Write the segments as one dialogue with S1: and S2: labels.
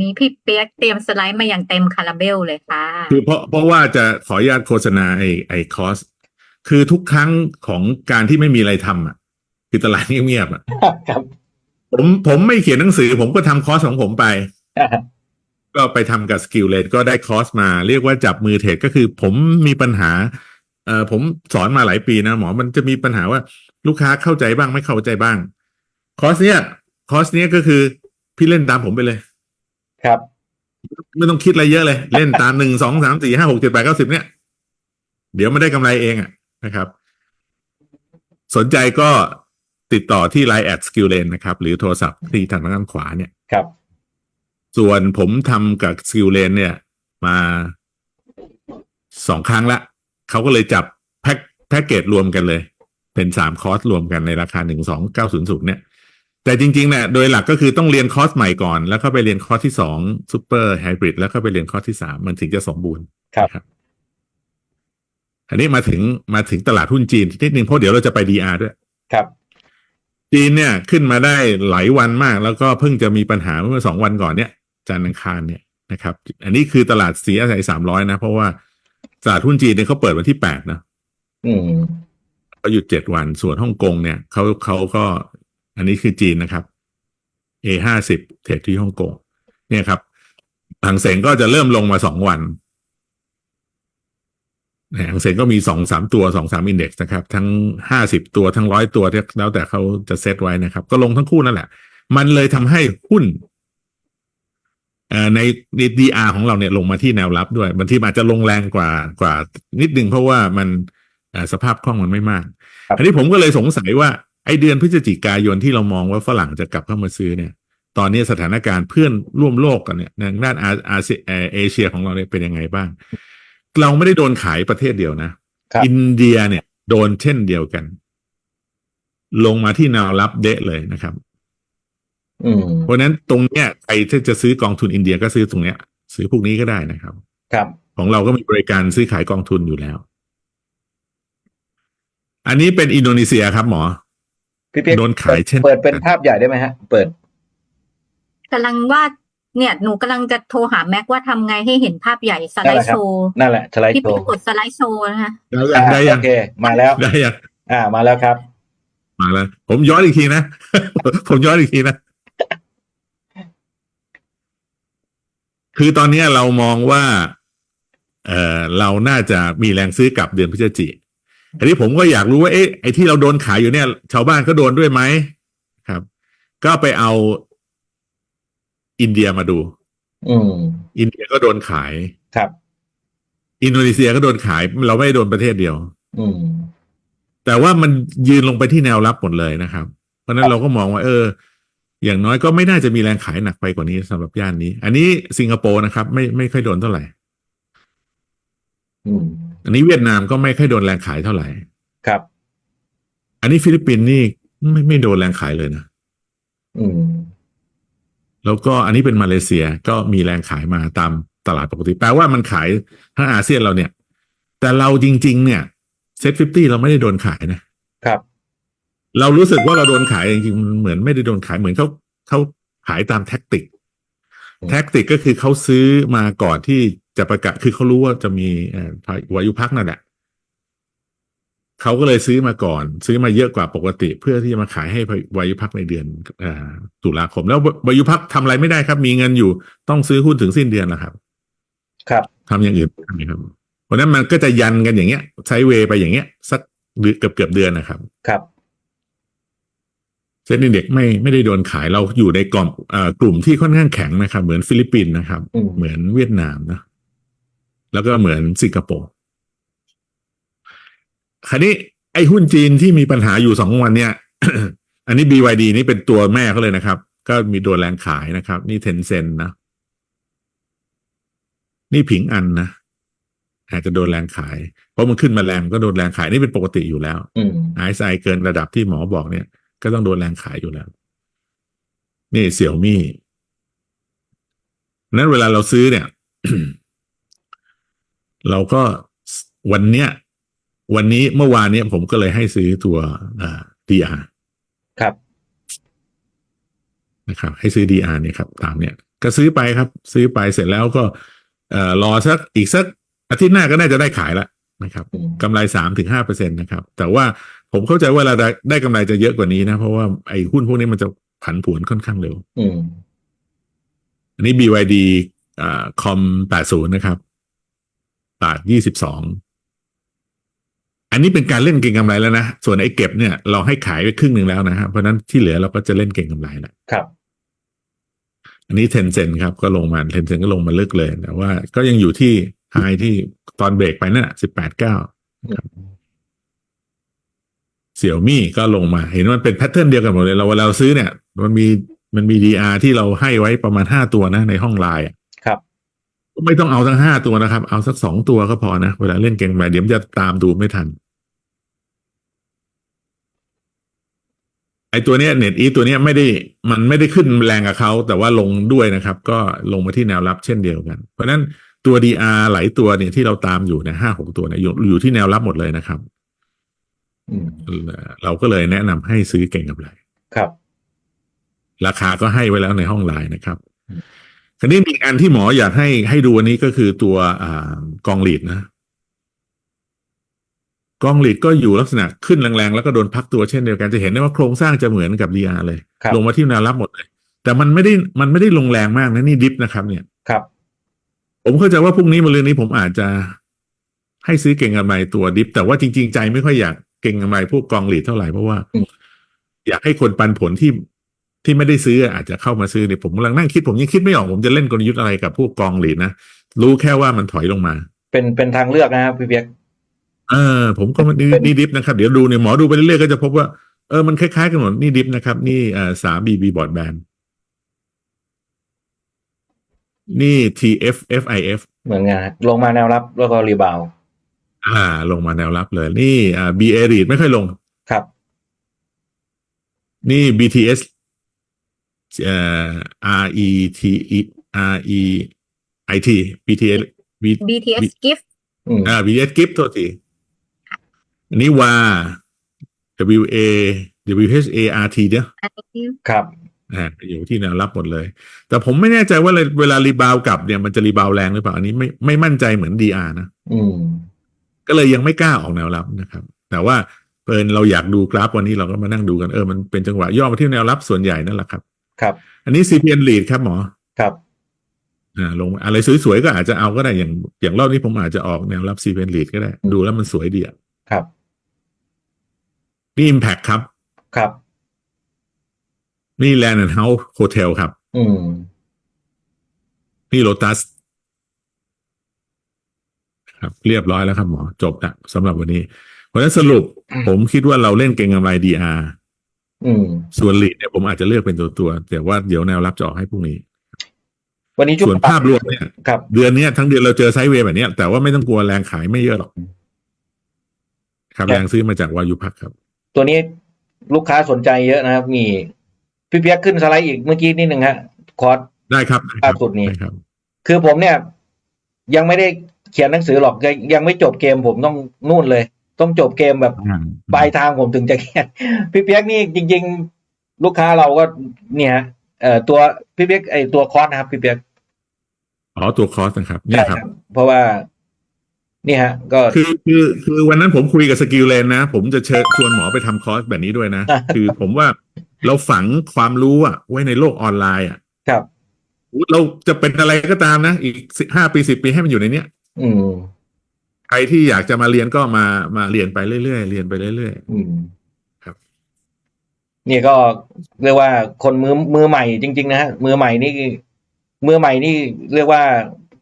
S1: วันนี้พี่เปียกเตรียมสไลด์มาอย่างเต็มคาราเบลเลยค่ะ
S2: คือเพราะเพราะว่าจะขออนุญาตโฆษณาไอไอคอร์สคือทุกครั้งของการที่ไม่มีอะไรทำอะ คือตลาดเงียบๆอะ
S3: ครับ
S2: ผมผมไม่เขียนหนังสือ ผมก็ทำคอร์สของผมไป ก็ไปทำกับสกิลเล t ก็ได้คอร์สมา เรียกว่าจับมือเทรดก็คือผมมีปัญหาเอ่อผมสอนมาหลายปีนะหมอมันจะมีปัญหาว่าลูกค้าเข้าใจบ้างไม่เข้าใจบ้าง คอร์สเนี้ยคอร์สเนี้ยก็คือพี่เล่นตามผมไปเลย
S3: ครับ
S2: ไม่ต้องคิดอะไรเยอะเลย เล่นตามหนึ่งสองสามสี่ห้าหกเจ็ดแปดเก้าสิบเนี่ย เดี๋ยวไม่ได้กำไรเองอะนะครับ สนใจก็ติดต่อที่ Line แอดสกิลเลนนะครับ หรือโทรศัพท์ที่ทางด้านขวาเนี่ย
S3: ครับ
S2: ส่วนผมทำกับสกิลเลนเนี่ย มาสองครั้งละเขาก็เลยจับแพ็คแพ็กเกจรวมกันเลย เป็นสามคอร์สรวมกันในราคาหนึ่งสองเก้าศูนย์ศูนย์เนี่ย แต่จริงๆเนี่ยโดยหลักก็คือต้องเรียนคอร์สใหม่ก่อน แล้วก็ไปเรียนคอร์สที่สองซูเปอร์ไฮบริดแล้วก็ไปเรียนคอร์สที่สามมันถึงจะสมบูรณ์
S3: ครับ
S2: นะอันนี้มาถึงมาถึงตลาดหุ้นจีนนิดนึงเพราะเดี๋ยวเราจะไปดีอาร์ด้วย
S3: ครับ
S2: จีนเนี่ยขึ้นมาได้หลายวันมาก แล้วก็เพิ่งจะมีปัญหาเมื่อสองวันก่อนเนี่ยจันทร์อังคารเนี่ยนะครับ อันนี้คือตลาดสีอาศัยสามร้อยนะ เพราะว่าตลาดหุ้นจีนเนี่ยเขาเปิดวันที่แปดนะ
S3: อืม
S2: เขาหยุดเจ็ดวันส่วนฮ่องกงเนี่ยเขาเขาก็ อันนี้คือจีนนะครับ A ห้าสิบเทรดที่ฮ่องกงเนี่ยครับหางเสงก็จะเริ่มลงมาสองวันเนี่ยหางเสงก็มีสองสามตัวสองสามอินเด็กซ์นะครับ ทั้งห้าสิบตัวทั้งร้อยตัวแล้วแต่เขาจะเซตไว้นะครับ ก็ลงทั้งคู่นั่นแหละ มันเลยทำให้หุ้นเอ่อในดีอาของเราเนี่ยลงมาที่แนวรับด้วยบางทีมันอาจจะลงแรงกว่ากว่านิดนึงเพราะว่ามันเอ่อสภาพคล่องมันไม่มาก
S3: ครับ
S2: อันนี้ผมก็เลยสงสัยว่า ไอเดือนพฤศจิกายนที่เรามองว่าฝรั่งจะกลับเข้ามาซื้อเนี่ย ตอนนี้สถานการณ์เพื่อนร่วมโลกกันเนี่ยทางด้านอาอาเซียเอ่อเอเชียของเราเนี่ยเป็นยังไงบ้าง เราไม่ได้โดนขายประเทศเดียวนะ
S3: ครับ
S2: อินเดียเนี่ย โดนเช่นเดียวกัน ลงมาที่แนวรับเดะเลยนะครับ
S3: อืม
S2: เพราะฉะนั้นตรงเนี้ยใครที่จะซื้อกองทุนอินเดียก็ซื้อตรงเนี้ย ซื้อพวกนี้ก็ได้นะครับ
S3: ครับ
S2: ของเราก็มีบริการซื้อขายกองทุนอยู่แล้ว อันนี้เป็นอินโดนีเซียครับหมอ
S3: พี่เปียก
S2: โดนขายเช่น
S3: เปิดเป็นภาพใหญ่ได้ไหมฮะ เปิด
S1: กำลังว่าเนี่ยหนูกำลังจะโทรหาแม็กว่าทำไงให้เห็นภาพใหญ่สไลด์โชว์
S3: นั่นแหละสไลด์
S1: พี่
S3: โช
S1: เปีย
S3: ว์
S1: กกดสไลด์โชว์นะคะ
S2: ได้ยังได้ยัง
S3: โอเคมาแล้ว
S2: ได้ยัง
S3: อ่ามาแล้วครับ
S2: มาแล้วผมย้อนอีกทีนะ ผมย้อนอีกทีนะ คือตอนเนี้ยเรามองว่า เออเราน่าจะมีแรงซื้อกลับเดือนพฤศจิก อันนี้ผมก็อยากรู้ว่าเอ๊ะไอ้ที่เราโดนขายอยู่เนี่ย ชาวบ้านก็โดนด้วยไหมครับ ก็ไปเอาอินเดียมาดู
S3: อืม
S2: อินเดียก็โดนขาย
S3: ครับ
S2: อินโดนีเซียก็โดนขาย เราไม่ได้โดนประเทศเดียว
S3: อืม
S2: แต่ว่ามันยืนลงไปที่แนวรับหมดเลยนะครับ เพราะฉะนั้นเราก็มองว่า เออ อย่างน้อยก็ไม่น่าจะมีแรงขายหนักไปกว่านี้สำหรับย่านนี้ อันนี้สิงคโปร์นะครับ ไม่ไม่ค่อยโดนเท่าไหร่
S3: อืม
S2: อันนี้เวียดนามก็ไม่ค่อยโดนแรงขายเท่าไหร่
S3: ครับ
S2: อันนี้ฟิลิปปินส์นี่ไม่ไม่โดนแรงขายเลยนะ
S3: อืม
S2: แล้วก็อันนี้เป็นมาเลเซียก็มีแรงขายมาตามตลาดปกติ แปลว่ามันขายทั้งอาเซียนเราเนี่ย แต่เราจริง ๆ เนี่ยเซ็ตฟิฟตี้เราไม่ได้โดนขายนะ
S3: ครับ
S2: เรารู้สึกว่าเราโดนขายจริงๆมันเหมือนไม่ได้โดนขายเหมือนเขาเขาขายตามแท็กติก
S3: อืม
S2: แท็กติกก็คือเขาซื้อมาก่อนที่ จะประกาศคือเขารู้ว่าจะมีเอ่อวายุพักนั่นแหละเขาก็เลยซื้อมาก่อน ซื้อมาเยอะกว่าปกติ เพื่อที่จะมาขายให้วายุพักในเดือนเอ่อตุลาคม แล้ววายุพักทำอะไรไม่ได้ครับ มีเงินอยู่ต้องซื้อหุ้นถึงสิ้นเดือนนะครับ
S3: ครับ
S2: ทำอย่างอื่นไม่ได้ครับเพราะฉะนั้นมันก็จะยันกันอย่างเงี้ยใช้เวย์ไปอย่างเงี้ย สักเดือนเกือบเกือบเดือนนะครับ
S3: ครับ
S2: เซ็นดีเด็กไม่ไม่ได้โดนขายเราอยู่ในกลุ่มเอ่อกลุ่มที่ค่อนข้างแข็งนะครับ เหมือนฟิลิปปินส์นะครับ
S3: อืม
S2: เหมือนเวียดนามนะ แล้วก็เหมือนสิงคโปร์คราวนี้ไอ้หุ้นจีนที่มีปัญหาอยู่สองวันเนี่ย อันนี้ BYD นี่เป็นตัวแม่เขาเลยนะครับ ก็มีโดนแรงขายนะครับ นี่เทนเซนนะ นี่ผิงอันนะอาจจะโดนแรงขาย เพราะมันขึ้นมาแรงก็โดนแรงขายนี่เป็นปกติอยู่แล้ว
S3: อืม
S2: ไอซ์ไอเกินระดับที่หมอบอกเนี่ย ก็ต้องโดนแรงขายอยู่แล้ว นี่เสี่ยวมี่นั้นเวลาเราซื้อเนี่ย เราก็วันเนี้ย วันนี้เมื่อวานเนี้ยผมก็เลยให้ซื้อตัวอ่า DR
S3: ครับ
S2: นะครับ ให้ซื้อ DR เนี่ยครับ ตามเนี่ย ก็ซื้อไปครับ ซื้อไปเสร็จแล้วก็เอ่อรอสักอีกสักอาทิตย์หน้าก็น่าจะได้ขายแล้วนะครับ
S3: อืม
S2: กำไรสามถึงห้าเปอร์เซ็นตนะครับ แต่ว่าผมเข้าใจว่าเราได้ได้กำไรจะเยอะกว่านี้นะ เพราะว่าไอ้หุ้นพวกนี้มันจะผันผวนค่อนข้างเร็ว
S3: อืม
S2: อันนี้ BYD อ่าคอมแปดศูนย์นะครับ บาทยี่สิบสองอันนี้เป็นการเล่นเก็งกำไรแล้วนะ ส่วนไอ้เก็บเนี่ยเราให้ขายไปครึ่งหนึ่งแล้วนะฮะเพราะฉะนั้นที่เหลือเราก็จะเล่นเก็งกำไรแหละ
S3: ครับ
S2: อันนี้เทนเซนครับก็ลงมาเทนเซนก็ลงมาลึกเลยแต่ว่าก็ยังอยู่ที่ไฮที่ตอนเบรกไปนั่นสิบแปดเก้าเสี่ยวมี่ก็ลงมา เห็นมันเป็นแพทเทิร์นเดียวกันหมดเลย เราเวลาเราซื้อเนี่ย มันมีมันมี DR ที่เราให้ไว้ประมาณห้าตัวนะในห้องไลน์อะ
S3: ครับ
S2: ไม่ต้องเอาทั้งห้าตัวนะครับ เอาสักสองตัวก็พอนะ เวลาเล่นเก่งไปเดี๋ยวมันจะตามดูไม่ทัน ไอตัวเนี้ยเน็ตอีตัวเนี้ยไม่ได้มันไม่ได้ขึ้นแรงกับเขา แต่ว่าลงด้วยนะครับ ก็ลงมาที่แนวรับเช่นเดียวกัน เพราะฉะนั้นตัว DR หลายตัวเนี่ยที่เราตามอยู่เนี่ยห้าหกตัวเนี่ยอยู่อยู่ที่แนวรับหมดเลยนะครับ
S3: อืม
S2: เราก็เลยแนะนำให้ซื้อเก่งกับไร
S3: ครับ
S2: ราคาก็ให้ไว้แล้วในห้องไลน์นะครับ
S3: อืม
S2: คราวนี้มีอีกอันที่หมออยากให้ให้ดูอันนี้ก็คือตัวอ่ากองหลีดนะ กองหลีดก็อยู่ลักษณะขึ้นแรงๆ แล้วก็โดนพักตัวเช่นเดียวกันจะเห็นได้ว่าโครงสร้างจะเหมือนกับ DR เลย
S3: ครับ
S2: ลงมาที่แนวรับหมดเลย แต่มันไม่ได้มันไม่ได้ลงแรงมากนะนี่ดิฟนะครับ เนี่ย
S3: ครับ
S2: ผมเข้าใจว่าพรุ่งนี้มะรืนนี้ผมอาจจะให้ซื้อเก่งกำไรตัวดิฟ แต่ว่าจริง ๆ ใจไม่ค่อยอยากเก่งกำไรพวกกองหลีดเท่าไหร่เพราะว่า
S3: อืม
S2: อยากให้คนปันผลที่ ที่ไม่ได้ซื้ออาจจะเข้ามาซื้อเนี่ยผมกำลังนั่งคิดผมยังคิดไม่ออกผมจะเล่นกลยุทธ์อะไรกับพวกกองหลีดนะรู้แค่ว่ามันถอยลงมา
S3: เป็นเป็นทางเลือกนะครับพี่เปียก
S2: เออผมก็นี่นี่ดิฟนะครับ เดี๋ยวดูเนี่ยหมอดูไปเรื่อยๆก็จะพบว่าเออมันคล้ายๆกันหมดนี่ดิฟนะครับ นี่อ่าสามบีบีบอร์ดแบนนี่ TFFIF
S3: เหมือนกันฮะลงมาแนวรับแล้วก็รีบาวด์
S2: อ่า ลงมาแนวรับเลย นี่อ่า BA read ไม่ค่อยลง
S3: ครับ
S2: นี่ BTS เอ่อ RET RE IT BTS B
S1: BTS gift
S3: อืม
S2: อ่า BTS gift โทษทีอันนี้ว่า WA WHART เนี่ย
S1: อันนี้
S3: ครับ
S2: อ่าอยู่ที่แนวรับหมดเลย แต่ผมไม่แน่ใจว่าเวลารีบาวกลับเนี่ยมันจะรีบาวแรงหรือเปล่า อันนี้ไม่ไม่มั่นใจเหมือน DR นะ
S3: อืม
S2: ก็เลยยังไม่กล้าออกแนวรับนะครับ แต่ว่าเปินเราอยากดูกราฟวันนี้เราก็มานั่งดูกันเออมันเป็นจังหวะย่อมาที่แนวรับส่วนใหญ่นั่นแหละครับ
S3: ครับ
S2: อันนี้ CPN lead ครับหมอ
S3: ครับ
S2: อ่าลงอะไรสวยๆก็อาจจะเอาก็ได้อย่างอย่างรอบนี้ผมอาจจะออกแนวรับ CPN lead ก็ได้ ดูแล้วมันสวยดีอะ
S3: ครับ
S2: นี่ Impact ครับ
S3: ครับ
S2: นี่ Land and House Hotel ครับ
S3: อืม
S2: นี่ Lotus ครับเรียบร้อยแล้วครับหมอจบละสำหรับวันนี้ เพราะฉะนั้นสรุปผมคิดว่าเราเล่นเก่งกำไร DR
S3: อืม
S2: ส่วน lead เนี่ยผมอาจจะเลือกเป็นตัวตัวๆแต่ว่าเดี๋ยวแนวรับจะออกให้พรุ่งนี้
S3: วันนี้ช่ว
S2: ส่
S3: ง
S2: วนภาพรวมเนี่ย
S3: ครับ
S2: เดือนเนี้ยทั้งเดือนเราเจอไซด์เวย์แบบเนี้ยแต่ว่าไม่ต้องกลัวแรงขายไม่เยอะหรอกครับ
S3: ครับ
S2: แรงซื้อมาจากวายุพักครับ
S3: ตัวนี้ลูกค้าสนใจเยอะนะครับ มีพี่เปียกขึ้นสไลด์อีกเมื่อกี้นิดหนึ่งฮะ คอร์ส
S2: ได้ครับได้ครับ
S3: ล่าสุดนี้
S2: ได้ครับ
S3: คือผมเนี่ย ยังไม่ได้เขียนหนังสือหรอกยังยังไม่จบเกมผมต้องนู่นเลย ต้องจบเกมแบบ
S2: อ่า
S3: ปลายทางผมถึงจะเขียนพี่เปียกนี่จริง ๆ ลูกค้าเราก็เนี่ยฮะเอ่อตัวพี่เปียกไอตัวคอร์สนะครับพี่เปียก
S2: อ๋อตัวคอสนะครับเนี่ยครับ
S3: เพราะว่านี่ฮะ ก็
S2: คือคือคือวันนั้นผมคุยกับสกิลเลนนะ ผมจะเชิญชวนหมอไปทำคอร์สแบบนี้ด้วยนะ คือผมว่าเราฝังความรู้อะไว้ในโลกออนไลน์อะ
S3: ครับ
S2: เราจะเป็นอะไรก็ตามนะ อีกสิห้าปีสิบปีให้มันอยู่ในเนี้ย
S3: อืม
S2: ใครที่อยากจะมาเรียนก็มามาเรียนไปเรื่อยๆเรียนไปเรื่อย
S3: อืม
S2: ครับ
S3: นี่ก็เรียกว่าคนมือมือใหม่จริง ๆ นะฮะมือใหม่นี่มือใหม่นี่เรียกว่า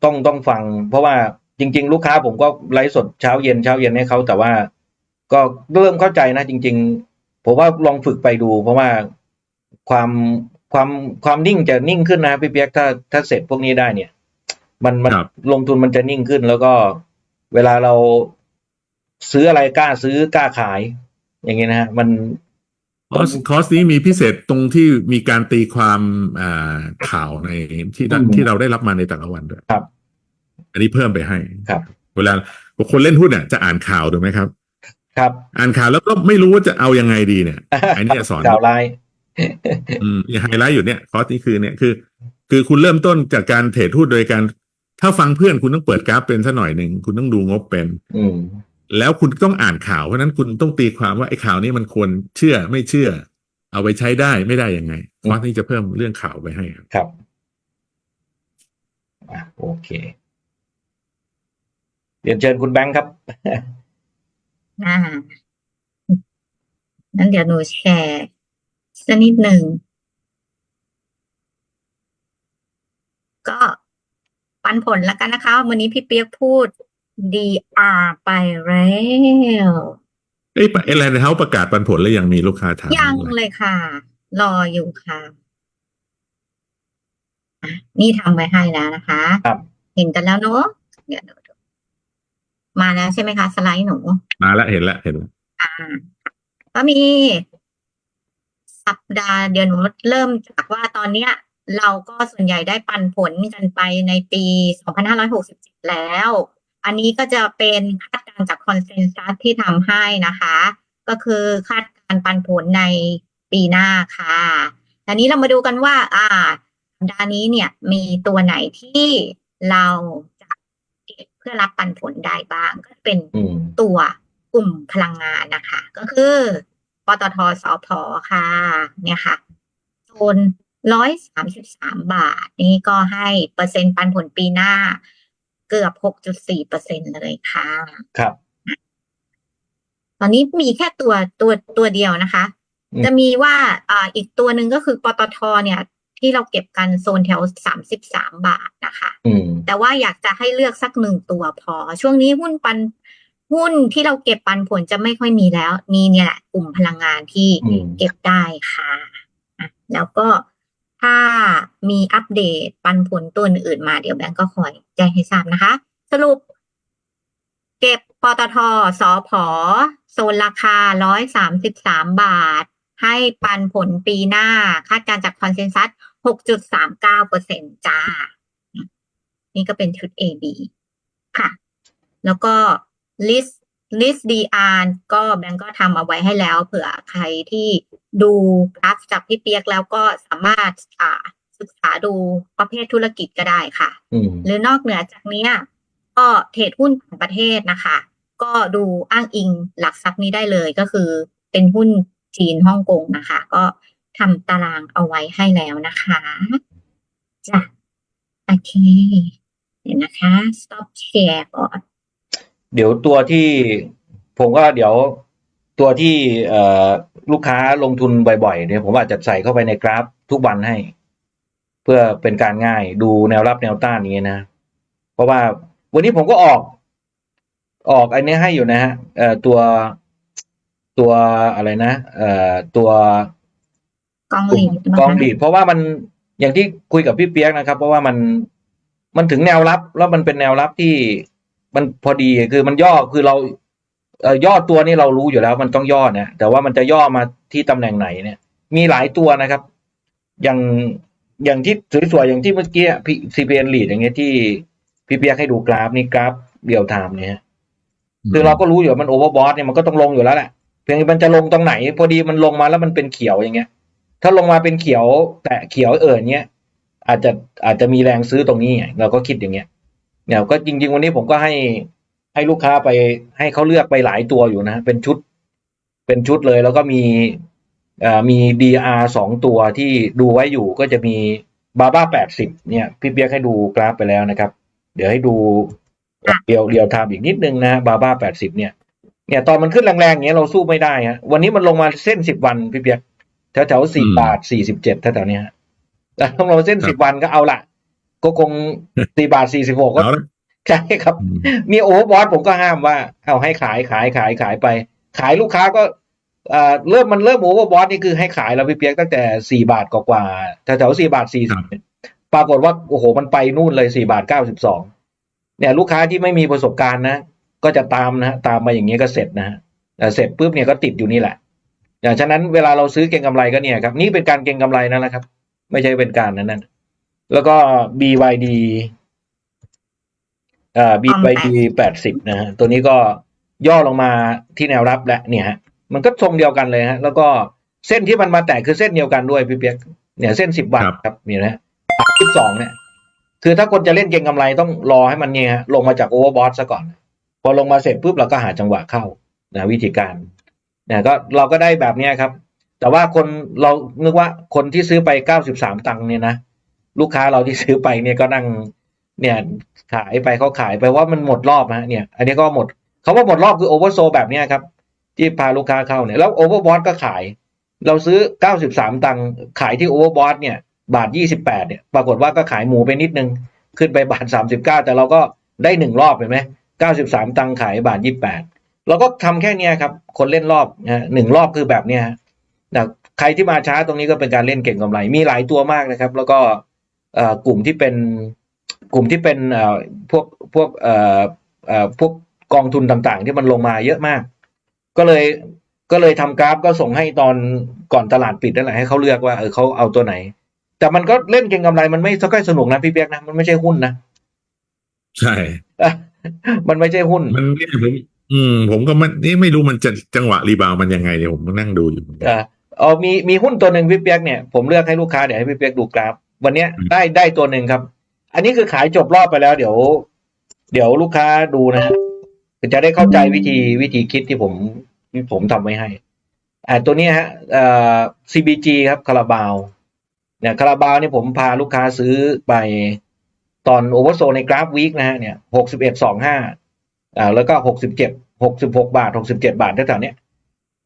S3: ต้องต้องฟัง เพราะว่าจริง ๆ ลูกค้าผมก็ไลฟ์สดเช้าเย็นเช้าเย็นให้เขาแต่ว่า ก็เริ่มเข้าใจนะจริง ๆ ผมว่าลองฝึกไปดู เพราะว่าความความความนิ่งจะนิ่งขึ้นนะพี่เปียกถ้าถ้าเสร็จพวกนี้ได้เนี่ย มันมัน
S2: ครับ
S3: ลงทุนมันจะนิ่งขึ้นแล้วก็ เวลาเราซื้ออะไรกล้าซื้อกล้าขาย อย่างเงี้ยนะฮะมัน
S2: ๆคอร์สคอร์สนี้มีพิเศษตรงที่มีการตีความอ่าข่าวในที่ได้
S3: อืม
S2: ที่เราได้รับมาในแต่ละวันด้วย
S3: ครับ
S2: อันนี้เพิ่มไปให้
S3: ครับ
S2: เวลาคนเล่นหุ้นเนี่ยจะอ่านข่าวถูกไหมครับ
S3: ครับ
S2: อ่านข่าวแล้วก็ไม่รู้ว่าจะเอายังไงดีเนี่ยอันนี้จะสอน
S3: ข่าวร้าย
S2: อืมไฮไลท์อยู่เนี่ยคอร์สนี้คือเนี่ยคือ คือคุณเริ่มต้นจากการเทรดหุ้นโดยการ ถ้าฟังเพื่อนคุณต้องเปิดกราฟเป็นสักหน่อยหนึ่งคุณต้องดูงบเป็น
S3: อืม
S2: แล้วคุณต้องอ่านข่าวเพราะฉะนั้นคุณต้องตีความว่าไอ้ข่าวนี้มันควรเชื่อไม่เชื่อ เอาไปใช้ได้ไม่ได้ยังไงคอร์สนี้จะเพิ่มเรื่องข่าวไปให้ครับ
S3: ครับอะโอเคเรียนเชิญคุณแบงค์ครับ
S1: อ่างั้นเดี๋ยวหนูแชร์สักนิดหนึ่งก็ ปันผลแล้วกันนะคะ วันนี้พี่เปียกพูด DR ไปแล้ว
S2: เอ้ยไอ้แลนด์เฮาประกาศปันผลแล้วยังมีลูกค้าถาม
S1: ยัง
S2: อยู่เลย
S1: เลยค่ะ รออยู่ค่ะอะนี่ทำไว้ให้แล้วนะคะ
S3: ครับ
S1: เห็นกันแล้วเนอะเดี๋ยวดูดูมาแล้วใช่ไหมคะ สไลด์หนู
S2: มาแล้วเห็นแล้วเห็นแล้ว
S1: อ่า ก็มี สัปดาห์เดี๋ยวหนูเริ่มจากว่าตอนเนี้ย เราก็ส่วนใหญ่ได้ปันผลกันไปในปี 2567 แล้ว อันนี้ก็จะเป็นคาดการณ์จากคอนเซนแซสที่ทำให้นะคะ ก็คือคาดการปันผลในปีหน้าค่ะทีนี้เรามาดูกันว่า อ่าสัปดาห์นี้เนี่ยมีตัวไหนที่เราจะเก็บเพื่อรับปันผลได้บ้าง ก็เป็นตัวกลุ่มพลังงานนะคะ ก็คือปตทสอพค่ะ เนี่ยค่ะโซน ร้อยสามสิบสามบาท นี่ก็ให้เปอร์เซ็นต์ปันผลปีหน้า เกือบหกจุดสี่เปอร์เซ็นเลยค่ะ
S3: ครับ
S1: ตอนนี้มีแค่ตัวตัวตัวเดียวนะคะ
S3: อืม
S1: จะมีว่าอ่าอีกตัวหนึ่งก็คือปตทเนี่ย ที่เราเก็บกันโซนแถวสามสิบสามบาทนะคะ
S3: อืม
S1: แต่ว่าอยากจะให้เลือกสักหนึ่งตัวพอ ช่วงนี้หุ้นปันหุ้นที่เราเก็บปันผลจะไม่ค่อยมีแล้ว มีเนี่ยแหละกลุ่มพลังงานที่
S3: อืม
S1: เก็บได้ค่ะอะแล้วก็ ถ้ามีอัปเดตปันผลตัวอื่นมาเดี๋ยวแบงก์ก็คอยแจ้งให้ทราบนะคะ สรุป เก็บปตทสอพอโซนราคาร้อยสามสิบสามบาท ให้ปันผลปีหน้า คาดการจากคอนเซนแซสหกจุดสามเก้าเปอร์เซ็นจ้า นี่ก็เป็นชุด A B ค่ะ แล้วก็ list list DR ก็แบงก์ก็ทำเอาไว้ให้แล้ว เผื่อใครที่ ดูกราฟจากพี่เปียกแล้วก็สามารถอ่าศึกษาดูประเภทธุรกิจก็ได้ค่ะ
S3: อืม
S1: หรือนอกเหนือจากเนี้ยก็เทรดหุ้นต่างประเทศนะคะ ก็ดูอ้างอิงหลักทรัพย์นี้ได้เลยก็คือเป็นหุ้นจีนฮ่องกงนะคะ ก็ทำตารางเอาไว้ให้แล้วนะคะจ้ะโอเคเดี๋ยวนะคะ stop share ก่อน
S3: เดี๋ยวตัวที่ผมก็เดี๋ยว ตัวที่เอ่อลูกค้าลงทุนบ่อยๆเนี่ยผมอาจจะใส่เข้าไปในกราฟทุกวันให้ เพื่อเป็นการง่ายดูแนวรับแนวต้านนี้นะ เพราะว่าวันนี้ผมก็ออก ออกอันนี้ให้อยู่นะฮะเอ่อตัวตัวอะไรนะเอ่อตัว
S1: กองหลีดนะคะ
S3: กองดีดเพราะว่ามันอย่างที่คุยกับพี่เปียกนะครับ เพราะว่ามันมันถึงแนวรับ แล้วมันเป็นแนวรับที่มันพอดีคือมันย่อคือเราเอ่อ ย่อตัวนี่เรารู้อยู่แล้วมันต้องย่อนะแต่ว่ามันจะย่อมาที่ตำแหน่งไหนเนี่ย มีหลายตัวนะครับ อย่างอย่างที่สวยๆอย่างที่เมื่อกี้พี่ซีพีเอ็นลีดอย่างเงี้ยที่พี่เปียกให้ดูกราฟนี่กราฟเดียวไทม์เนี่ยฮะคือเราก็รู้อยู่ว่ามันโอเวอร์บอทเนี่ยมันก็ต้องลงอยู่แล้วแหละเพียงแต่มันจะลงตรงไหน พอดีมันลงมาแล้วมันเป็นเขียวอย่างเงี้ย ถ้าลงมาเป็นเขียวแต่เขียวเอ่ยเนี้ยอาจจะอาจจะมีแรงซื้อตรงนี้ไงเราก็คิดอย่างเงี้ยเนี่ยก็จริง ๆ วันนี้ผมก็ให้ ให้ลูกค้าไปให้เขาเลือกไปหลายตัวอยู่นะ เป็นชุด เป็นชุดเลย แล้วก็มีเอ่อมี DR สองตัวที่ดูไว้อยู่ก็จะมีบาบ้าแปดสิบเนี่ย พี่เปียกให้ดูกราฟไปแล้วนะครับ เดี๋ยวให้ดูเดียวเดียวไทม์อีกนิดนึงนะบาบ้าแปดสิบเนี่ย เนี่ยตอนมันขึ้นแรงๆอย่างเงี้ยเราสู้ไม่ได้ฮะวันนี้มันลงมาเส้นสิบวันพี่เปียกแถวแถวสี่
S2: อืม
S3: บาทสี่สิบเจ็ดแถวๆเนี้ยฮะแต่ลงมาเส้น
S2: ครั
S3: สิ
S2: บ
S3: บวันก็เอาละก็คงสี่บาทสี่สิบหกก็
S2: เอาละ
S3: ใช่ครับ
S2: อืม
S3: มีโอเวอร์บอสผมก็ห้ามว่า เอาให้ขายขายขายขายไป ขายลูกค้าก็เอ่อเริ่มมันเริ่มโอเวอร์บอสนี่คือให้ขายแล้วพี่เปียกตั้งแต่สี่บาทกว่าๆแถวๆสี่บาทสี่สิบปรากฏว่าโอ้โหมันไปนู่นเลยสี่บาทเก้าสิบสองเนี่ยลูกค้าที่ไม่มีประสบการณ์นะ ก็จะตามนะตามมาอย่างเงี้ยก็เสร็จนะฮะแต่เสร็จปุ๊บเนี่ยก็ติดอยู่นี่แหละอย่างฉะนั้นเวลาเราซื้อเก็งกำไรก็เนี่ยครับ นี่เป็นการเก็งกำไรนั่นแหละครับ ไม่ใช่เป็นการนั้นนั่นแล้วก็ BYD เอ่อ BYD แปดสิบนะฮะตัวนี้ก็ย่อลงมาที่แนวรับและเนี่ยฮะมันก็ทรงเดียวกันเลยฮะ แล้วก็เส้นที่มันมาแตกคือเส้นเดียวกันด้วยพี่เปียกเนี่ยเส้นสิบวัน
S2: ครับ
S3: ครับเนี่ยนะบาทที่สองเนี่ย คือถ้าคนจะเล่นเก็งกำไรต้องรอให้มันเนี่ยฮะลงมาจากโอเวอร์บอทซะก่อน พอลงมาเสร็จปุ๊บเราก็หาจังหวะเข้านะวิธีการนะก็เราก็ได้แบบเนี้ยครับ แต่ว่าคนเรานึกว่าคนที่ซื้อไปเก้าสิบสามตังค์เนี่ยนะลูกค้าเราที่ซื้อไปเนี่ยก็นั่ง เนี่ยขายไปเขาขายไปว่ามันหมดรอบนะเนี่ย อันนี้ก็หมดเขาว่าหมดรอบคือโอเวอร์โซแบบเนี้ยครับ ที่พาลูกค้าเข้าเนี่ยแล้วโอเวอร์บอทก็ขาย เราซื้อเก้าสิบสามตังค์ขายที่โอเวอร์บอทเนี่ย บาทยี่สิบแปดเนี่ย ปรากฏว่าก็ขายหมูไปนิดนึง ขึ้นไปบาทสามสิบเก้าแต่เราก็ได้หนึ่งรอบเห็นไหมเก้าสิบสามตังค์ขายบาทยี่แปดเราก็ทำแค่เนี้ยครับ คนเล่นรอบนะหนึ่งรอบคือแบบเนี้ยฮะนะใครที่มาช้าตรงนี้ก็เป็นการเล่นเก่งกำไร มีหลายตัวมากนะครับ แล้วก็กลุ่มที่เป็น กลุ่มที่เป็นเอ่อพวกพวกเอ่อเอ่อพวกกองทุนต่างๆ ที่มันลงมาเยอะมาก ก็เลยก็เลยทำกราฟก็ส่งให้ตอนก่อนตลาดปิดนั่นแหละให้เขาเลือกว่าเออเขาเอาตัวไหน แต่มันก็เล่นเก็งกำไรมันไม่ค่อยสนุกนะพี่เปียกนะมันไม่ใช่หุ้นนะ
S2: ใช่
S3: อะมันไม่ใช่หุ้น
S2: มันเนี่ยผมอืม ผมก็มันนี่ไม่รู้มันจะจังหวะรีบาวด์มันยังไงเดี๋ยวผมนั่งดูอยู่
S3: อ่าเอามีมีหุ้นตัวหนึ่งพี่เปียกเนี่ยผมเลือกให้ลูกค้าเดี๋ยวให้พี่เปียกดูกราฟ วันเนี้ย
S2: อืม
S3: ได้ได้ตัวหนึ่งครับ อันนี้คือขายจบรอบไปแล้ว เดี๋ยว เดี๋ยวลูกค้าดูนะฮะจะได้เข้าใจวิธีวิธีคิดที่ผมที่ผมทำไว้ให้อ่าตัวเนี้ยฮะเอ่อ CBG ครับคาราบาวเนี่ยคาราบาวเนี่ยผมพาลูกค้าซื้อไปตอนโอเวอร์โซในกราฟวีคนะฮะเนี่ยหกสิบเอ็ดสองห้าอ่าแล้วก็หกสิบเจ็ดหกสิบหกบาทหกสิบเจ็ดบาทแถวๆเนี้ย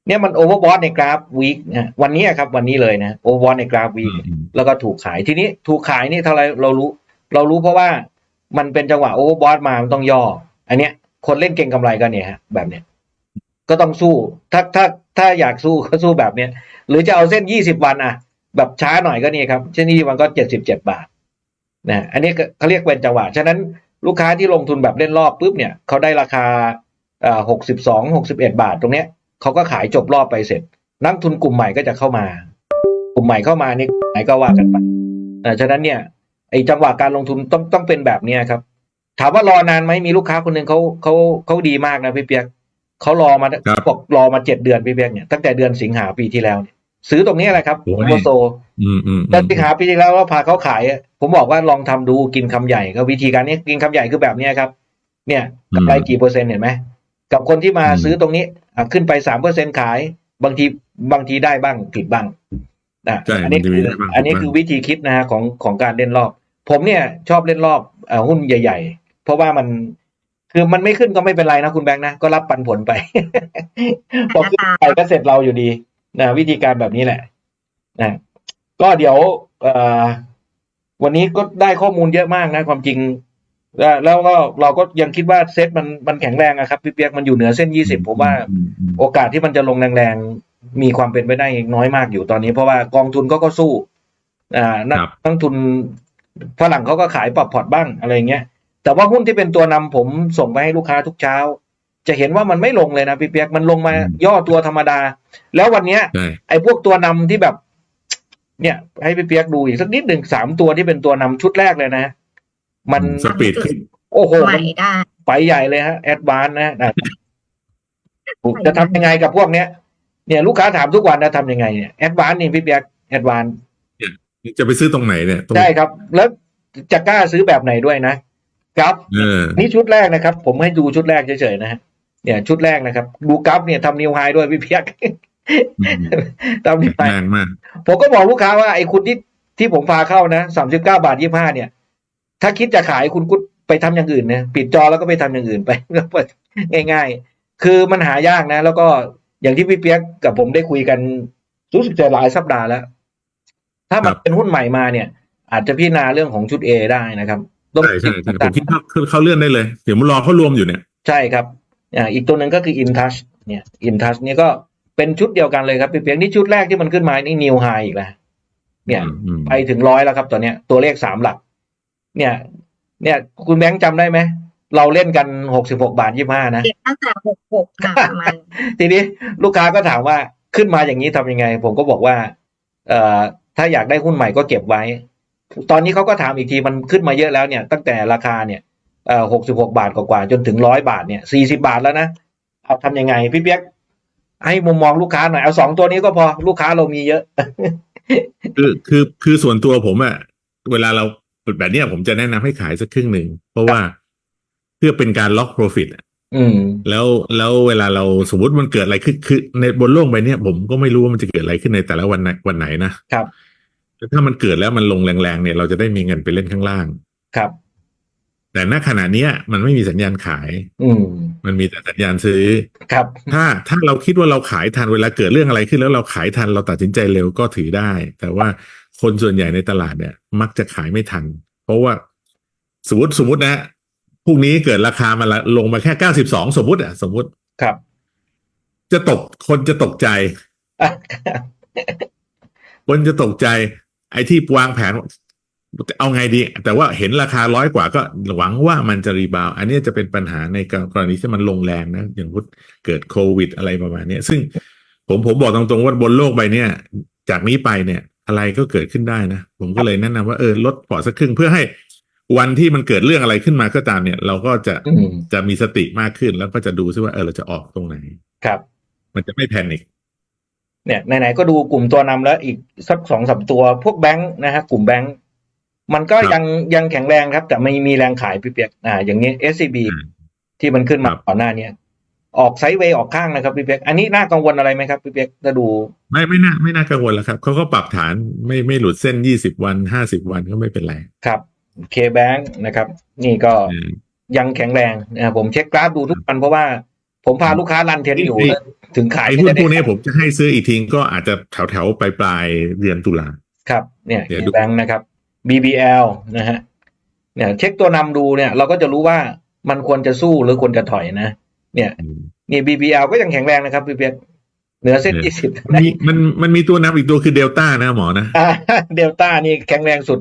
S3: เนี่ยมันโอเวอร์บอทในกราฟวีคนะวันนี้ครับ วันนี้เลยนะโอเวอร์บอทในกราฟวีคแล้วก็ถูกขายทีนี้ถูกขายนี่เท่าไรเรารู้ เรารู้เพราะว่ามันเป็นจังหวะโอเวอร์บอทมามันต้องย่อ อันเนี้ย คนเล่นเก่งกำไรก็เนี่ยฮะแบบเนี้ยก็ต้องสู้ ถ้าถ้าถ้าอยากสู้ก็สู้แบบเนี้ย หรือจะเอาเส้นยี่สิบวันอะแบบช้าหน่อยก็นี่ครับ เส้นยี่วันก็เจ็ดสิบเจ็ดบาทนะอันนี้เขาเรียกเป็นจังหวะ ฉะนั้นลูกค้าที่ลงทุนแบบเล่นรอบปุ๊บเนี่ยเขาได้ราคาอ่อหกสิบสองหกสิบเอ็ดบาทตรงเนี้ยเขาก็ขายจบรอบไปเสร็จ นักทุนกลุ่มใหม่ก็จะเข้ามา กลุ่มใหม่เข้ามานี่ไหนก็ว่ากันไปฉะนั้นเนี่ย ไอ้จังหวะการลงทุนต้องต้องเป็นแบบเนี้ยครับ ถามว่ารอนานไหมมีลูกค้าคนหนึ่งเขาเขาเขาดีมากนะพี่เปียกเขารอมา
S2: ครับ
S3: บอกรอมาเจ็ดเดือนพี่เปียกเนี่ยตั้งแต่เดือนสิงหาปีที่แล้วเนี่ยซื้อตรงนี้แหละครับ
S2: โอ้
S3: โอ
S2: นี่
S3: โซ
S2: อืมอืม
S3: เดือนสิงหาปีที่แล้วเราพาเขาขายอะผมบอกว่าลองทำดูกินคำใหญ่ก็วิธีการนี้กินคำใหญ่คือแบบเนี้ยครับ เนี่ยกำไรกี่เปอร์เซ็นต์เห็นไหมกับคนที่มาซื้อตรงนี้อะขึ้นไปสามเปอร์เซ็นขาย บางทีบางทีได้บ้างผิดบ้างนะ
S2: ใช่
S3: อันี้
S2: มันจะ
S3: คื
S2: มี
S3: อ
S2: ได้บ้าง
S3: อันนี้
S2: ผิดบ้าง
S3: คือวิธีคิดนะฮะของของการเล่นรอบ ผมเนี่ยชอบเล่นรอบเอ่อหุ้นใหญ่ ๆ เพราะว่ามันคือมันไม่ขึ้นก็ไม่เป็นไรนะคุณแบงค์นะก็รับปันผลไปพอขึ้นไปก็เสร็จเราอยู่ดีนะวิธีการแบบนี้แหละนะก็เดี๋ยวเอ่อวันนี้ก็ได้ข้อมูลเยอะมากนะความจริง แล้วแล้วก็เราก็ยังคิดว่าเซ็ตมันมันแข็งแรงอะครับพี่เปียกมันอยู่เหนือเส้นยี่สิบผมว่า
S2: อืมอืม
S3: โอกาสที่มันจะลงแรงๆมีความเป็นไปได้น้อยมากอยู่ตอนนี้ เพราะว่ากองทุนก็ก็สู้ อ่านัก
S2: ครับ
S3: นักทุน ฝรั่งเขาก็ขายปรับพอร์ตบ้างอะไรเงี้ย แต่ว่าหุ้นที่เป็นตัวนำผมส่งไปให้ลูกค้าทุกเช้า จะเห็นว่ามันไม่ลงเลยนะพี่เปียกมันลงมาย่อตัวธรรมดา แล้ววันเนี้ย
S2: ใช่
S3: ไอ้พวกตัวนำที่แบบ เนี่ย ให้พี่เปียกดูอีกสักนิดหนึ่งสามตัวที่เป็นตัวนำชุดแรกเลยนะ มัน
S2: สปีดขึ้น
S3: โอ้โห
S1: ให
S3: มั
S1: ม่
S3: น
S1: ได้
S3: ไปใหญ่เลยฮะแอดวานนะนะจะทำยังไงกับพวกเนี้ยเนี่ยลูกค้าถามทุกวันนะทำยังไงเนี่ยแอดวานนี่พี่เปียกแอดวาน
S2: จะไปซื้อตรงไหนเนี่ยตรง
S3: ใช่ครับ แล้วจะกล้าซื้อแบบไหนด้วยนะครับ
S2: เออ
S3: นี่ชุดแรกนะครับ ผมให้ดูชุดแรกเฉยๆนะฮะเนี่ยชุดแรกนะครับ ดูกราฟเนี่ยทำนิวไฮด้วยพี่เปียก
S2: อืม
S3: ทำนิวไฮ
S2: แรงมาก
S3: ผมก็บอกลูกค้าว่าไอ้คุณที่ที่ผมพาเข้านะสามสิบเก้าบาทยี่ห้าเนี่ย ถ้าคิดจะขายคุณก็ไปทำอย่างอื่นนะปิดจอแล้วก็ไปทำอย่างอื่นไปแล้วเปิดง่าย ๆ คือมันหายากนะ แล้วก็อย่างที่พี่เปียกกับผมได้คุยกันรู้สึกจะหลายสัปดาห์แล้ว ถ้ามัน
S2: ครับ
S3: เป็นหุ้นใหม่มาเนี่ย อาจจะพิจารณาเรื่องของชุด A ได้นะครับต้อง
S2: ใช่ใช่ใช่ผมคิดว่าเขาเขาเลื่อนได้เลย เดี๋ยวมันรอเขารวมอยู่เนี่ย
S3: ใช่ครับอ่าอีกตัวหนึ่งก็คือ InTouch เนี่ย InTouch เนี่ยก็เป็นชุดเดียวกันเลยครับพี่เปียกนี่ชุดแรกที่มันขึ้นมานี่ New High อีกแล้วเนี่ย
S2: อืมอืม
S3: ไปถึงร้อยแล้วครับตอนเนี้ยตัวเลขสามหลัก เนี่ย เนี่ย คุณแบงค์จำได้ไหมเราเล่นกันหกสิบหกบาทยี่ห้านะ
S1: เก็บตั้งแต่หกหกค่ะประมาณ
S3: ทีนี้ลูกค้าก็ถามว่าขึ้นมาอย่างนี้ทำยังไง ผมก็บอกว่า เอ่อ ถ้าอยากได้หุ้นใหม่ก็เก็บไว้ ตอนนี้เขาก็ถามอีกทีมันขึ้นมาเยอะแล้วเนี่ยตั้งแต่ราคาเนี่ยหกสิบหกบาทกว่าๆจนถึงร้อยบาทเนี่ยสี่สิบาทแล้วนะเอาทำยังไงพี่เปียกให้มุมมองลูกค้าหน่อยเอาสองตัวนี้ก็พอลูกค้าเรามีเยอะ
S2: คือคือคือส่วนตัวผมอะเวลาเราแบบนี้ผมจะแนะนำให้ขายสักครึ่งหนึ่งเพราะว่าเพื่อเป็นการล็อก profit อะ
S3: อืม
S2: แล้วแล้วเวลาเราสมมติมันเกิดอะไรขึ้นคือในบนโลกใบเนี้ยผมก็ไม่รู้ว่ามันจะเกิดอะไรขึ้นในแต่ละวันไหนวันไหนนะครับแต่ถ้ามันเกิดแล้วมันลงแรงๆเนี่ย เราจะได้มีเงินไปเล่นข้างล่าง
S3: ครับ
S2: แต่ณขณะเนี้ย มันไม่มีสัญญาณขาย
S3: อืม
S2: มันมีแต่สัญญาณซื้อ
S3: ครับ
S2: ถ้าถ้าเราคิดว่าเราขายทันเวลาเกิดเรื่องอะไรขึ้นแล้วเราขายทันเราตัดสินใจเร็วก็ถือได้ แต่ว่าคนส่วนใหญ่ในตลาดเนี่ย มักจะขายไม่ทัน เพราะว่าสมมติสมมตินะ พรุ่งนี้เกิดราคามันละลงมาแค่เก้าสิบสองสมมติอะสมมติ
S3: ครับ
S2: จะตกคนจะตกใจ
S3: อะ
S2: คนจะตกใจ ไอ้ที่วางแผน เอาไงดี แต่ว่าเห็นราคาร้อยกว่าก็หวังว่ามันจะรีบาวด์อันนี้จะเป็นปัญหาในกรณีที่มันลงแรงนะ อย่างพุทเกิดโควิดอะไรประมาณเนี้ยซึ่งผมผมบอกตรงๆว่าบนโลกใบเนี้ยจากนี้ไปเนี่ย อะไรก็เกิดขึ้นได้นะ ผมก็เลยแนะนำว่าเออลดพอร์ตสักครึ่งเพื่อให้ วันที่มันเกิดเรื่องอะไรขึ้นมาก็ตามเนี่ย เราก็จะ
S3: อืม
S2: จะมีสติมากขึ้นแล้วก็จะดูซิว่าเออเราจะออกตรงไหน
S3: ครับ
S2: มันจะไม่แพนิค
S3: เนี่ยไหนๆก็ดูกลุ่มตัวนำแล้วอีกสักสองสามตัวพวกแบงค์นะฮะกลุ่มแบงค์มันก็ยังยังแข็งแรงครับ แต่ไม่มีแรงขายพี่เปียกอ่า อย่างนี้ SCB ที่มันขึ้นมาก่อนหน้าเนี้ยออกไซด์เวย์ออกข้างนะครับพี่เปียกอันนี้น่ากังวลอะไรไหมครับพี่เปียกถ้าดู
S2: ไม่ไม่น่าไม่น่ากังวลแล้วครับเขาก็ปรับฐานไม่ไม่หลุดเส้นยี่สิบวันห้าสิบวันก็ไม่เป็นไร
S3: ครับ K-Bank นะครับ นี่ก็
S2: เออ
S3: ยังแข็งแรงนะครับผมเช็คกราฟดูทุกวันเพราะว่าผมพาลูกค้ารันเทรนอยู่
S2: นี่
S3: ถึงขาย
S2: ไอ้หุ้นพวกนี้ผมจะให้ซื้ออีกทีก็อาจจะแถวแถวๆปลายปลายๆเดือนตุลา
S3: ครับเนี่ย
S2: เดี๋ยวดู
S3: แบงค์นะครับ BBL นะฮะเนี่ย เช็คตัวนำดูเนี่ย เราก็จะรู้ว่ามันควรจะสู้หรือควรจะถอยนะ เนี่ย
S2: อืม
S3: นี่ BBL ก็ยังแข็งแรงนะครับพี่เปียก เหนือเส้น
S2: เนี่ย
S3: ยี่สิบ
S2: มันมีมันมันมีตัวนับอีกตัวคือเดลต้านะหมอนะ
S3: อ่าเดลต้านี่แข็งแรงสุด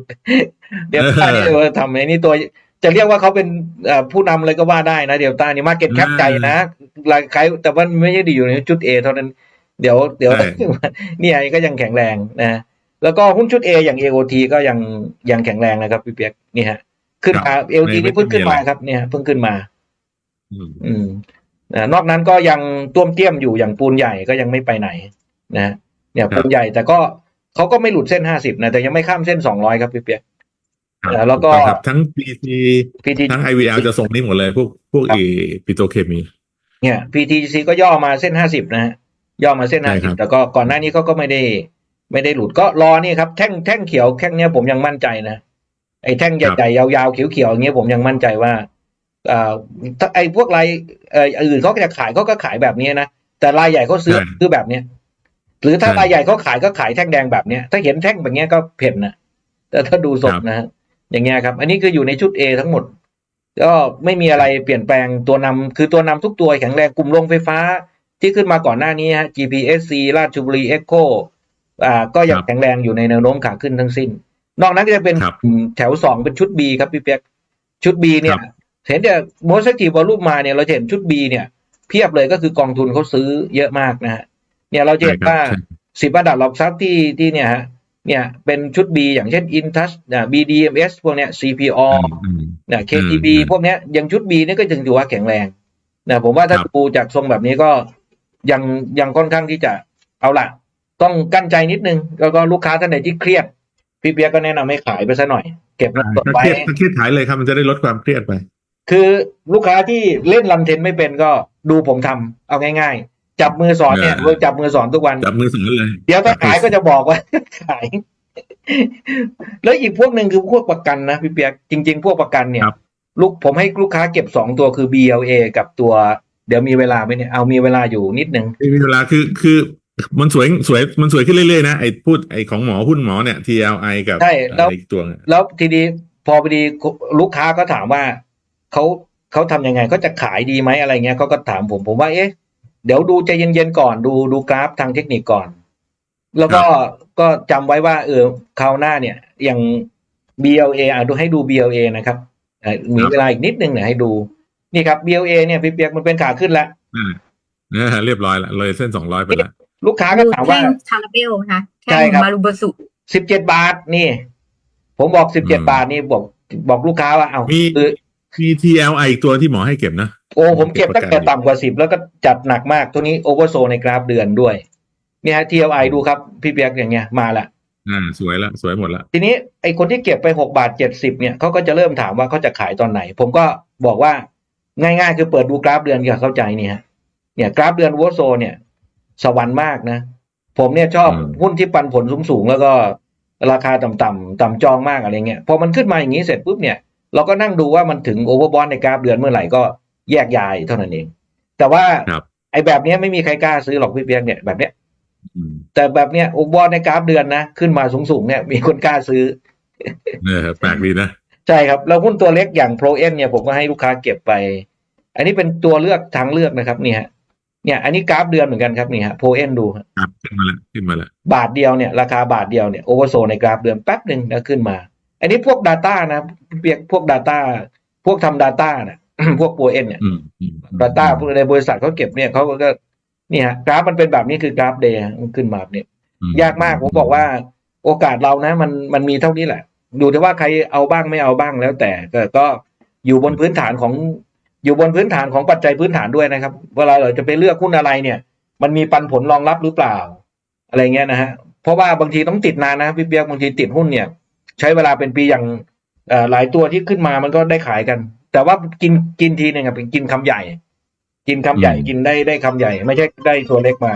S3: เดลต้านี่
S2: เออ
S3: เออทำไอ้นี่ตัวจะเรียกว่าเขาเป็นเอ่อผู้นำเลยก็ว่าได้นะเดลต้านี่มาเก็ตแคป
S2: อ่า
S3: ใจนะรายขายแต่ว่าไม่ใช่ดีอยู่ในจุด A เท่านั้น เดี๋ยวเดี๋ยว
S2: ใช่
S3: เนี่ยก็ยังแข็งแรงนะแล้วก็หุ้นชุด A อย่าง AOT ก็ยังยังแข็งแรงนะครับพี่เปียกนี่ฮะ ขึ้นมา AOT นี่เพิ่งขึ้นมาครับเนี่ยเพิ่งขึ้นมา
S2: อืม
S3: อืมอ่า นอกนั้นก็ยังต้วมเตี้ยมอยู่อย่างปูนใหญ่ก็ยังไม่ไปไหนนะเนี่ยปูนใหญ่แต่ก็เขาก็ไม่หลุดเส้นห้าสิบนะแต่ยังไม่ข้ามเส้นสองร้อยครับพี่เปียก
S2: ครับ
S3: แล้วก็
S2: ถูต้องครับทั้ง PT
S3: PT
S2: ทั้ง IVL จะส่งนี้หมดเลย พวกพวก
S3: ครับ
S2: อีปิโตรเคมี
S3: เนี่ย PTGC ก็ย่อมาเส้นห้าสิบนะฮะย่อมาเส้น
S2: ใช่
S3: ห้า
S2: ค
S3: สิ
S2: รั
S3: บบแต่ก็ก่อนหน้านี้เขาก็ไม่ได้ ไม่ได้หลุดก็รอนี่ครับแท่งแท่งเขียวแท่งเนี้ยผมยังมั่นใจนะไอ้แท่งใหญ่ๆยาวๆเขียวๆอย่างเงี้ยผมยังมั่นใจว่าอ่าถ้า ไอ้พวกรายเอ่ออื่นเขาก็จะขายเขาก็ขายแบบนี้นะแต่รายใหญ่เขาซื้อ
S2: ใช่
S3: ซื้อแบบเนี้ยหรือถ้า
S2: ใช่
S3: รายใหญ่เขาขายก็ขายแท่งแดงแบบเนี้ย ถ้าเห็นแท่งแบบเนี้ยก็เพ่นนะแต่ถ้าดูสด
S2: ครับ
S3: นะฮะอย่างเงี้ยครับ อันนี้คืออยู่ในชุด A ทั้งหมด ก็ไม่มีอะไรเปลี่ยนแปลงตัวนำคือตัวนำทุกตัวแข็งแรงกลุ่มโรงไฟฟ้า ที่ขึ้นมาก่อนหน้านี้ฮะ GPSC ราชบุรี Echo อ่า ก็ยัง
S2: ครับ
S3: แข็งแรงอยู่ในแนวโน้มขาขึ้นทั้งสิ้น นอกนั้นก็จะเป็น
S2: ครับ
S3: อืมแถวสองเป็นชุด B ครับพี่เปียกชุด B เนี่ย
S2: ครับ
S3: เห็นจะ most active volume มาเนี่ยเราจะเห็นชุด B เนี่ย เพียบเลยก็คือกองทุนเขาซื้อเยอะมากนะฮะเนี่ยเราจะเห็นว่า
S2: ใช่ครับ
S3: สิบอันดับหลักทรัพย์ที่ที่เนี่ยฮะเนี่ยเป็นชุด B อย่างเช่น Intouch นะ BDMs พวกเนี้ย CPO
S2: อืมอืม
S3: นะ KTB
S2: อืม
S3: พวกเนี้ยยังชุด B นี่ก็จึงถือว่าแข็งแรงนะผมว่าถ้า
S2: ครับ
S3: ดูจากทรงแบบนี้ก็ยังยังค่อนข้างที่จะเอาละต้องกั้นใจนิดนึง แล้วก็ลูกค้าท่านไหนที่เครียด พี่เปียกก็แนะนำให้ขายไปซะหน่อย เก็บเงินสด
S2: ถ้า
S3: ไว้
S2: เครียดถ้าเครียดขายเลยครับมันจะได้ลดความเครียดไป
S3: คือลูกค้าที่เล่นรันเทนไม่เป็นก็ดูผมทำเอาง่าย ๆ จับมือสอนเนี่ย
S2: เออ
S3: เวิร์กจับมือสอนทุกวัน
S2: จับมือสอนเลย
S3: เดี๋ยวถ้าขายก็จะบอกว่าขาย แล้วอีกพวกหนึ่งคือพวกประกันนะพี่เปียกจริง ๆ พวกประกันเนี่ย
S2: ครับ
S3: ลูกผมให้ลูกค้าเก็บสองตัวคือ BLA กับตัวเดี๋ยวมีเวลาไหมเนี่ยเอามีเวลาอยู่นิดนึง
S2: ไม่มีเวลาคือคือมันสวยสวยมันสวยขึ้นเรื่อยๆนะไอ้พูดไอ้ของหมอหุ้นหมอเนี่ย TLI กับ
S3: ใช่แล้ว
S2: อะไรอีกตัวเนี่ย
S3: แล้วทีนี้พอพอดีลูกค้าก็ถามว่า เขาเขาทำยังไงเขาจะขายดีไหมอะไรเงี้ยเขาก็ถามผมผมว่าเอ๊ะเดี๋ยวดูใจเย็นๆก่อนดูดูกราฟทางเทคนิคก่อน แล้วก็ก็จำไว้ว่า เออคราวหน้าเนี่ยอย่าง BLA อะดูให้ดู BLA นะครับเอ่อมีเวลาอีกนิดนึงเนี่ยให้ดู นี่ครับ BLA เนี่ยพี่เปียกมันเป็นขาขึ้นแล้ว
S2: อ่าเนี่ยเรียบร้อยละเลยเส้นสองร้อยไปละ
S3: ลูกค้าก็ถามว่า
S1: แท่งคาราเบลนะคะ
S3: ใช่
S1: แท่ง
S3: ครับ
S1: มารุบสุ
S3: สิบเจ็ดบาทนี่ ผมบอกสิบเจ็ดบาทนี่บอกบอกลูกค้าว่าเอา
S2: มี
S3: คือ
S2: มี TLI อีกตัวที่หมอให้เก็บนะ
S3: โอ้ผมเก็บตั้งแต่ต่ำกว่าสิบแล้วก็จัดหนักมาก ตัวนี้โอเวอร์โซในกราฟเดือนด้วย เนี่ยฮะ TLI ดูครับ พี่เปียกอย่างเงี้ยมาละ
S2: อ่าสวยละสวยหมดละ
S3: ทีนี้ไอ้คนที่เก็บไปหกบาทเจ็ดสิบเนี่ยเขาก็จะเริ่มถามว่าเขาจะขายตอนไหน ผมก็บอกว่าง่ายๆ คือเปิดดูกราฟเดือนก็เข้าใจเนี่ยฮะเนี่ยกราฟเดือนวอโซเนี่ย สวรรค์มากนะ ผมเนี่ยชอบหุ้นที่ปันผลสูงๆแล้วก็ราคาต่ำๆต่ำจองมากอะไรเงี้ยพอมันขึ้นมาอย่างนี้เสร็จปุ๊บเนี่ย เราก็นั่งดูว่ามันถึงโอเวอร์บอลในกราฟเดือนเมื่อไหร่ก็แยกย้ายเท่านั้นเอง แต่ว่า
S2: ครับ
S3: ไอ้แบบเนี้ยไม่มีใครกล้าซื้อหรอกพี่เปียกเนี่ยแบบเนี้ย
S2: อืม
S3: แต่แบบเนี้ยโอเวอร์บอลในกราฟเดือนนะขึ้นมาสูงๆเนี่ยมีคนกล้าซื้อ
S2: เออแปลกดีนะ
S3: ใช่ครับแล้วหุ้นตัวเล็กอย่างโปรเอ็นเนี่ยผมก็ให้ลูกค้าเก็บไป อันนี้เป็นตัวเลือกทางเลือกนะครับนี่ฮะเนี่ย อันนี้กราฟเดือนเหมือนกันครับนี่ฮะโปรเอ็นดูฮะ
S2: ครับขึ้นมาละขึ้นมาละ
S3: บาทเดียวเนี่ยราคาบาทเดียวเนี่ยโอเวอร์โซในกราฟเดือนแป๊บหนึ่งแล้วขึ้นมา อันนี้พวก Data นะเปียกพวก Data พวกทำ Data นะพวกโปรเอ็นเนี่ย
S2: อืมอืม
S3: Data พวกในบริษัทเขาเก็บเนี่ยเขาก็นี่ฮะกราฟมันเป็นแบบนี้คือกราฟเดย์มันขึ้นมาแบบนี้
S2: อื
S3: ยากมากผมบอกว่า โอกาสเรานะ มันมันมีเท่านี้แหละ ดูที่ว่าใครเอาบ้างไม่เอาบ้างแล้วแต่ก็ก็อยู่บนพื้นฐานของอยู่บนพื้นฐานของปัจจัยพื้นฐานด้วยนะครับ เวลาเราจะไปเลือกหุ้นอะไรเนี่ย มันมีปันผลรองรับหรือเปล่า อะไรเงี้ยนะฮะเพราะว่าบางทีต้องติดนานนะพี่เปียกบางทีติดหุ้นเนี่ย ใช้เวลาเป็นปีอย่างเอ่อหลายตัวที่ขึ้นมามันก็ได้ขายกัน แต่ว่ากินกินทีหนึ่งอะเป็นกินคำใหญ่ กินคำใหญ่กินได้ได้คำใหญ่ ไม่ใช่ได้ตัวเล็กมา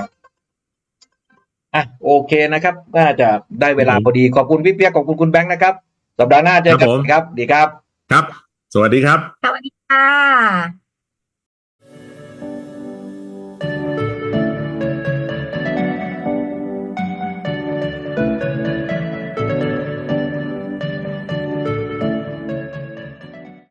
S3: อะโอเคนะครับ น่าจะได้เวลาพอดีขอบคุณพี่เปียกขอบคุณคุณแบงค์นะครับ สัปดาห์หน้าเจอกันครับ ดีครับ
S2: ครับ สวัสดีครับ
S1: สวัสดีค่ะ